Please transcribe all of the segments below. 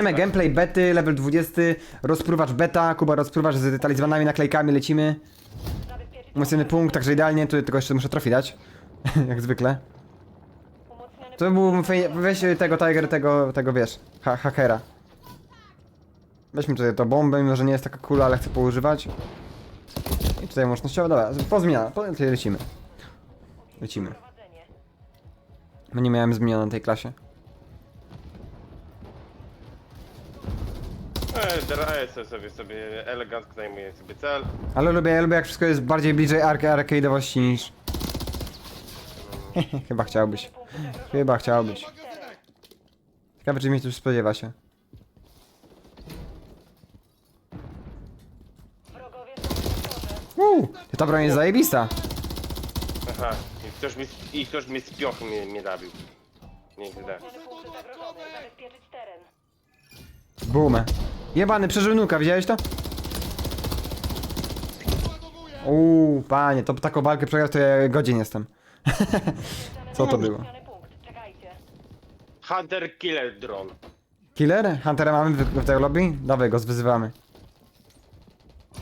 Gameplay bety, level 20, rozpruwacz beta, Kuba rozpruwacz z talizmanami, naklejkami, lecimy. Umocniony punkt, także idealnie, tu tylko jeszcze muszę trafi dać. Jak zwykle. To był weź tego Tiger, tego, tego wiesz, ha hakera. Weźmy tutaj tą bombę, mimo że nie jest taka kula, ale chcę poużywać. I tutaj łącznościowo, dobra, pozmiana, po, tutaj lecimy. Lecimy. Bo nie miałem zmienione na tej klasie. E, Daję sobie, sobie, elegancko zajmuję sobie cel. Ale lubię, ja lubię jak wszystko jest bardziej bliżej ark arcade'owości niż... Chyba chciałbyś. Chyba chciałbyś. Ciekawe czy mnie tu spodziewa się. Wrogowie są w sektorze. Uuu, ta broń jest zajebista. Aha, i ktoś mi, i ktoś mi z piochy mnie, mnie zabił. Nie. Umocnione punkty zagrożone. Zabezpieczyć teren. Boom. Jebany, przeżył nuka, widziałeś to? Uuu, panie, to taką walkę przegrać to ja godzin jestem. Co to było? Hunter Killer Drone. Killer? Huntera mamy w, w tej lobby? Dawaj go, zwyzywamy.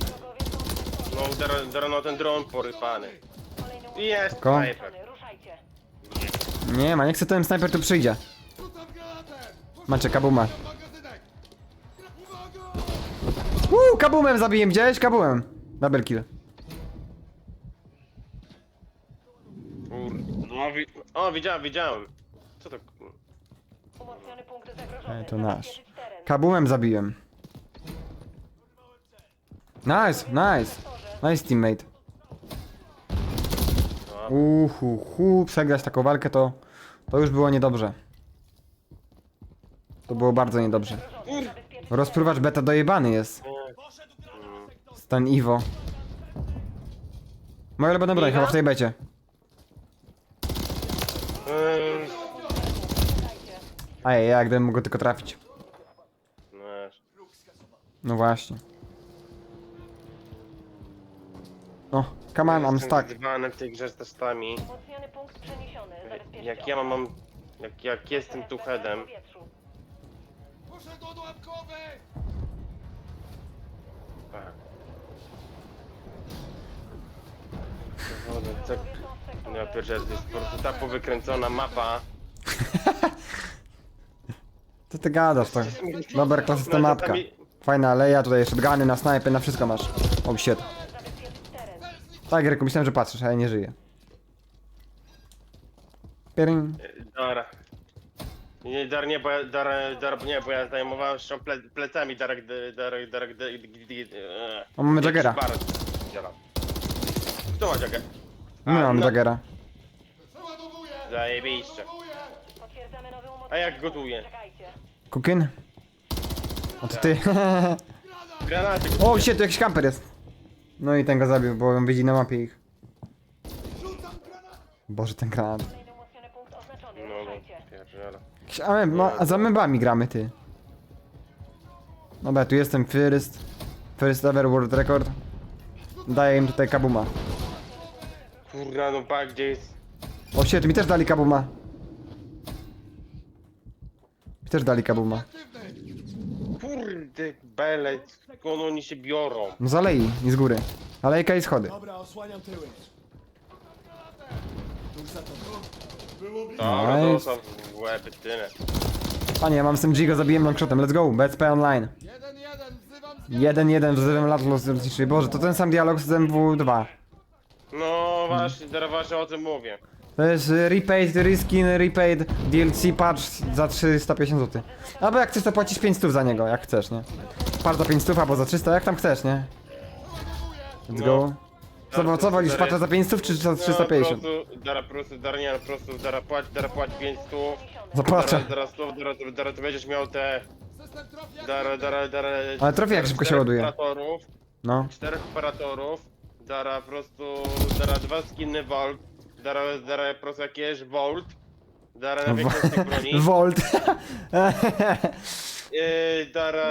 Wrogowie są w sektorze. No, dar, dar, no ten dron porypany. I jest Ko? Ruszajcie. Nie ma, nie chcę ten snajper tu przyjdzie. Macie kabuma. Uuu, kabumem zabiję, widziałeś? Kabumem. Double kill. No, wi o, widziałem, widziałem. Co to? Umocniony punkt zagrożony. E, to nasz. Zabezpieczyć teren. Kabumem zabiłem. Nice, nice. Nice teammate. Uhu, hu, przegrać taką walkę to, to już było niedobrze. To było bardzo niedobrze. Zabezpieczyć Rozpruwacz beta dojebany jest. Stan Iwo. Moja ulubiona broń chyba w tej becie. Eee. A ja, ja gdybym mógł go tylko trafić. no, No właśnie. O, come on, I'm jestem stuck. w tej grze z testami. Punkt przeniesiony. Jak ja mam, mam jak, jak jestem tu headem, Poszedł odłamkowy! tak. Kurde, co- Ja pierdzielę, to jest po prostu ta powykręcona mapa. Co ty gadasz to? Dobra, klasyczna No, mapka. Fajna aleja, tutaj shotguny na snajpy, na wszystko masz. Oh shit. Tak, Gierku, myślałem, że patrzysz, a ja nie żyję. Piering. Dara. Nie, dar nie, bo ja, dar, dar, nie, bo ja zajmowałem się ple, plecami Darek, Darek, Darek, Darek, O, mamy Jaggera. Kto ma Jagger? Nie mam. Jaggera. Przeładowuję! Zajebiście. Potwierdzamy nowy umocniony A jak gotuje? Czekajcie. Kukin? O, to ty. Granaty. o, shit, tu jakiś kamper jest. No i ten go zabił, bo on widzi na mapie ich. Boże, ten granat. Kolejny umocniony punkt oznaczony. No, no, Ruszajcie. pierdziele. Jakiś- A, ma, a za mebami gramy, ty. Dobra, tu jestem first. First ever world record. Daję im tutaj kabuma. Kurna, no pa, gdzie jest? O shit, mi też dali kabuma. Mi też dali kabuma. Kurde, bele, skąd oni się biorą? No z alei, nie z góry. Alejka i schody. Dobra, osłaniam tyły. Tuż za to. Było blisko. Dobra, Nice. dostał w łeb, tyle. Panie, ja mam z tym Gigo, zabiłem longshotem. Let's go, BSP online. Jeden, jeden, wzywam z 1-1 wzywam Latlos lotniczy. Boże, to ten sam dialog z MW2. No właśnie, teraz właśnie o tym mówię. To jest y, repaid, reskin, repaid, DLC patch za 350 zł. Albo jak chcesz to płacisz 500 za niego, jak chcesz, nie? Patch za 500 albo za 300, jak tam chcesz, nie? Let's No. go. Co, co wolisz, patcha za 500 czy za 350? No, po prostu, dara po prostu, dara nie, po prostu, dara płać, dara płać 500. Zapłacę. Dara, dara, dara, dara, dara, ty będziesz miał te, dara, dara, dara... Ale trofia jak szybko się czterech ładuje. Operatorów, No. czterech operatorów, dara po prostu, dara dwa skiny Volt, dara, dara po prostu jakieś Volt, dara na większość tych broni, Volt. yy, dara,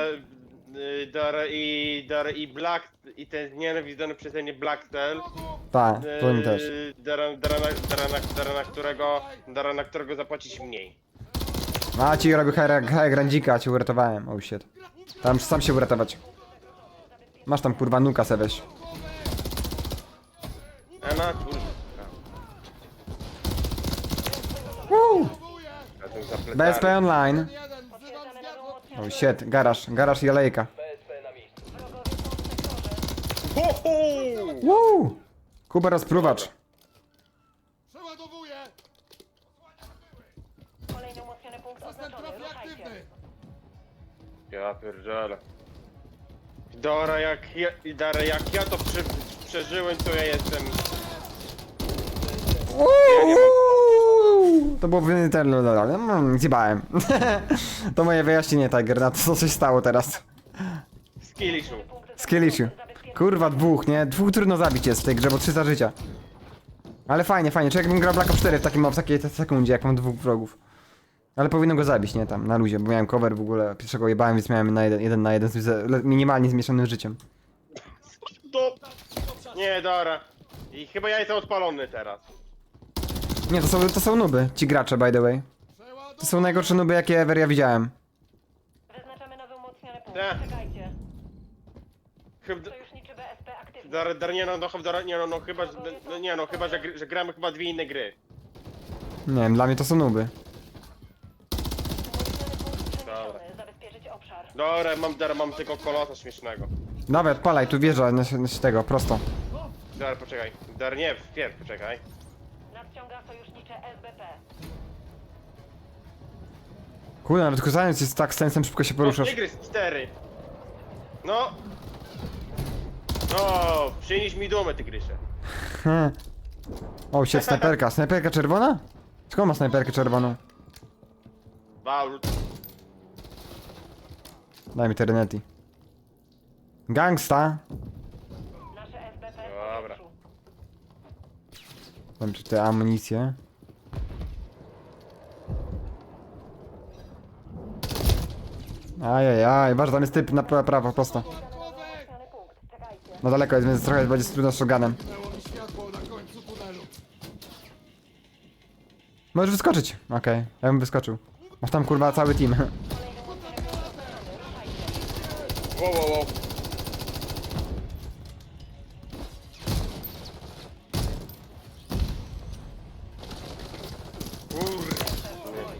dara i, dara i Black, i ten nienawidzony przeze mnie Blacktail, Tak, to mi też. Dara, dara, na, dara, na, dara, na którego, dara, na którego zapłacić mniej. A ci robił high grandzika, a cię uratowałem. Oh shit. Tam sam się uratować. Masz tam kurwa nuka se weź. Ena, kurwa. Woo! Tym plecami. BSP online. Oh shit, garaż, garaż i alejka. Ho, ho! Woo! Kuba rozpruwacz. Przeładowuję! Kolejny umocniony punkt System oznaczony. trofi Ruszajcie. aktywny! Ja pierdzielę. Dora, jak ja, i Dara, jak ja to prze, przeżyłem, to ja jestem... Uuu! To było w ten... Mm, Zjebałem. To moje wyjaśnienie, Tiger, na to co się stało teraz. Skilliszu. Skilliciu. Kurwa, dwóch, nie? Dwóch trudno zabić jest w tej grze, bo 300 życia. Ale fajnie, fajnie. Czy jakbym grał Black Ops 4 w, takim, w takiej sekundzie, jak mam dwóch wrogów. Ale powinno go zabić, nie? Tam, na luzie, bo miałem cover w ogóle. Pierwszego jebałem, więc miałem na jeden, jeden na jeden z le- minimalnie zmieszanym życiem. Do... Nie, Dara. I chyba ja jestem odpalony teraz. Nie, to są, to są nuby, ci gracze, by the way. To są najgorsze nuby, jakie ever ja widziałem. Wyznaczamy nowy umocniony punkt. Ech. Czekajcie. Chyba... Sojuszniczy BSP aktywny. Dar, dar, nie no, no, Dara, nie no, no chyba, że- no, nie no, chyba, że, gr- że gramy chyba dwie inne gry. Nie wiem, dla mnie to są nuby. Umocniony punkt Dobra. przeniesiony. Zabezpieczyć obszar. Dobra, mam, Dara, mam tego kolosa śmiesznego. Dawaj, odpalaj, tu wjeżdża na, na tego, prosto. Dara, poczekaj. Dar, nie, wpierw, poczekaj. Kurde, nawet kusając jest tak sensem szybko się No, poruszasz. Tygrys 4. No. No, przynieś mi dumę, tygrysie. Hmm. O, shit, snajperka. Snajperka czerwona? Skąd ma snajperkę czerwoną? Vault. Daj mi te renety. Gangsta. Nasze SBP w Dobra. powietrzu. Mam tu te amunicje. Ajajaj, ważne, tam jest typ na pra- prawo, prosto. No daleko jest, więc trochę będzie trudno z shotgunem. Możesz wyskoczyć. Okej, ja bym wyskoczył. Masz tam kurwa cały team. Wow, wow, wow.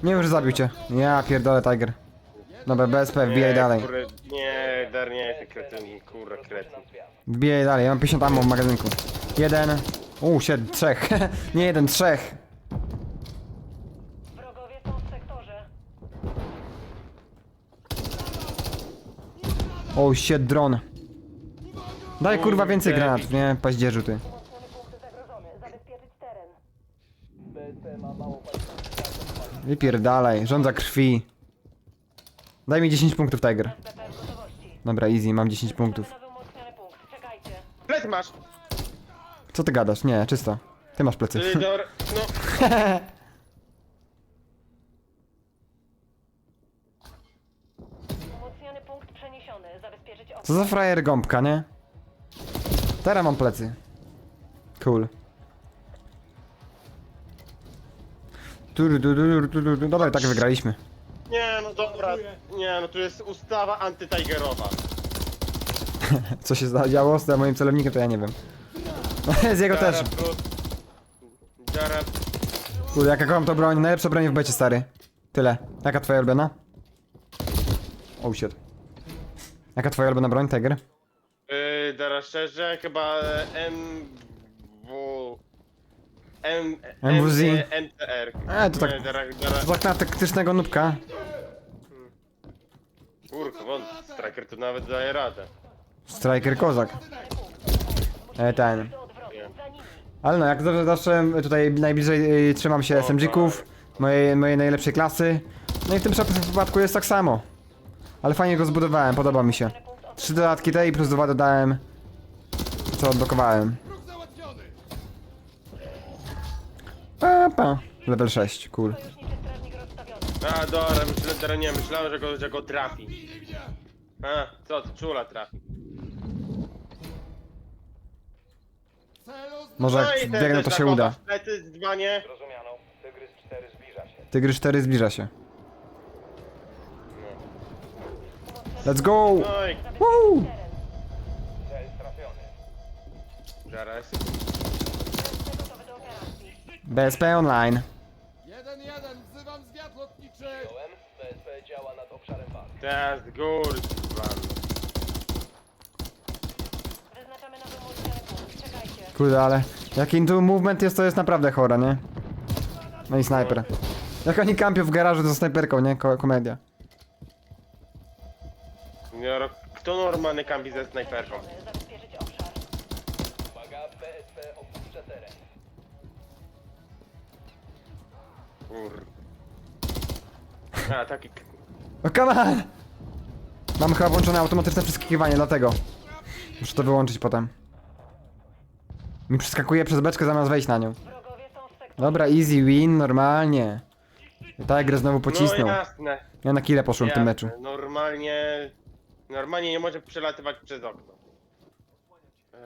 Nie już zabił cię. Ja pierdolę Tiger. Dobra, BSP, wbijaj dalej. kurde, Nie, dar nie, ty kretyn, kurwa, kretyn. Wbijaj dalej, ja mam 50 ammo w magazynku. Jeden. Uuu, siedem, trzech. Nie jeden, trzech. Wrogowie są w sektorze. No O, shit, dron. Daj kurwa więcej granatów, nie? Paździerzu ty. Zabezpieczyć teren. Wypierdalaj, żądza krwi. Daj mi 10 punktów, Tiger. SBP w gotowości. Dobra, easy, mam 10 punktów. Nowy umocniony punkt. Czekajcie. Plec masz! Co ty gadasz? Nie, czysto. Ty masz plecy. Ty, dar, no. Umocniony punkt przeniesiony. Zabezpieczyć obszar. Co za frajer gąbka, nie? Teraz mam plecy. Cool. Tur, tur, tur, tur. Dobra, tak wygraliśmy. Nie, no dobra. Nie, no tu jest ustawa antytigerowa. Co się zadziało z moim celownikiem, to ja nie wiem. Z jego też. Dara, Kurde, jaka kocham to broń. Najlepsza broń w becie, stary. Tyle. Jaka twoja ulubiona? Oh shit. Jaka twoja ulubiona broń, Tiger? Yy, Dara szczerze, chyba e, MW... M... MWZ. MTR. E, to tak- Dara, Dara... To na taktycznego nubka. Kurwa, won, Striker to nawet daje radę. Striker kozak. E, ten. Ale no, jak zawsze, zawsze tutaj najbliżej y, trzymam się SMG-ków, mojej, mojej najlepszej klasy. No i w tym przypadku jest tak samo. Ale fajnie go zbudowałem, podoba mi się. Trzy dodatki tej plus dwa dodałem, co odblokowałem. Pa, pa. Level 6, cool. A, dobra, myślę, Dara, nie, myślałem, że go, że go trafi. A, co ty, czula trafi. Może No i jak ten biegnę, też to się uda. Plecy. Zrozumiano. Tygrys 4 zbliża się. Tygrys 4 zbliża się. Let's go! No i Woo! BSP online. Teraz gór, pan. Wyznaczamy nowy mój punkt. Czekajcie. Kurde, ale jaki tu movement jest, to jest naprawdę chore, nie? No i snajper. Jak oni kampią w garażu ze snajperką, nie? Ko komedia. Kto normalny kampi ze snajperką? Zabezpieczyć obszar. Kur... A, taki... O, come on! Mam chyba włączone automatyczne przeskakiwanie, dlatego. Muszę to wyłączyć potem. Mi przeskakuje przez beczkę zamiast wejść na nią. Dobra, easy win, normalnie. Tiger znowu pocisnął. No jasne. Ja na kile poszłem w tym meczu. jasne. Normalnie... Normalnie nie może przelatywać przez okno. Eee,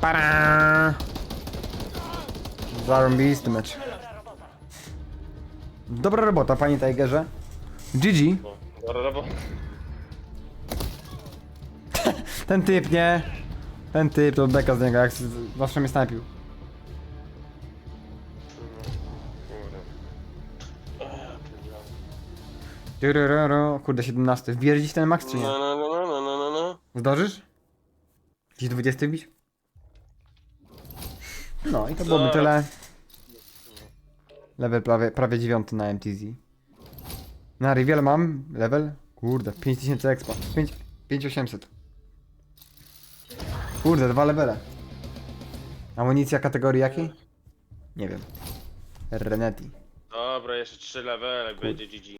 Para! Zarąbisty mecz. Dobra robota. Dobra robota, panie Tigerze. GG. dobra. Ten typ, nie? Ten typ, to beka z niego, jak z- zawsze mnie snajpił. Kurde. Turururu. Kurde, 17. Wbierz dziś ten max, czy nie? No, no, no, no, no, no, no. Zdążysz? Dziś 20 bić? No i to byłoby Zaraz. tyle. Level prawie, prawie 9 na MTZ. Na Riviel mam level? Kurde, 5000 expa. 5, 5800. Kurde, dwa levele. Amunicja kategorii jakiej? Nie wiem. Renetti. Dobra, jeszcze trzy levele, będzie GG.